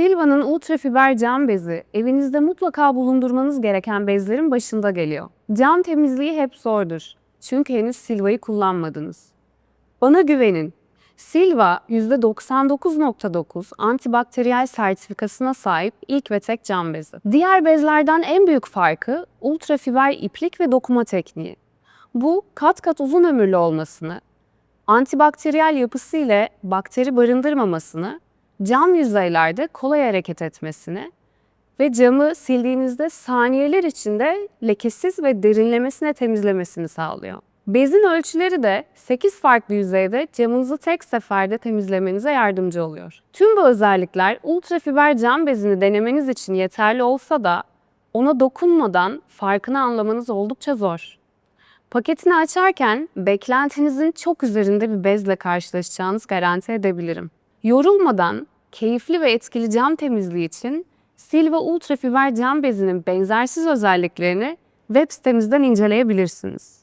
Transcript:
Silva'nın ultrafiber cam bezi evinizde mutlaka bulundurmanız gereken bezlerin başında geliyor. Cam temizliği hep zordur. Çünkü henüz Silva'yı kullanmadınız. Bana güvenin. Silva %99.9 antibakteriyel sertifikasına sahip ilk ve tek cam bezi. Diğer bezlerden en büyük farkı ultrafiber iplik ve dokuma tekniği. Bu kat kat uzun ömürlü olmasını, antibakteriyel yapısı ile bakteri barındırmamasını, cam yüzeylerde kolay hareket etmesini ve camı sildiğinizde saniyeler içinde lekesiz ve derinlemesine temizlemesini sağlıyor. Bezin ölçüleri de 8 farklı yüzeyde camınızı tek seferde temizlemenize yardımcı oluyor. Tüm bu özellikler ultrafiber cam bezini denemeniz için yeterli olsa da ona dokunmadan farkını anlamanız oldukça zor. Paketini açarken beklentinizin çok üzerinde bir bezle karşılaşacağınız garanti edebilirim. Yorulmadan keyifli ve etkili cam temizliği için Silva Ultra Fiber cam bezinin benzersiz özelliklerini web sitemizden inceleyebilirsiniz.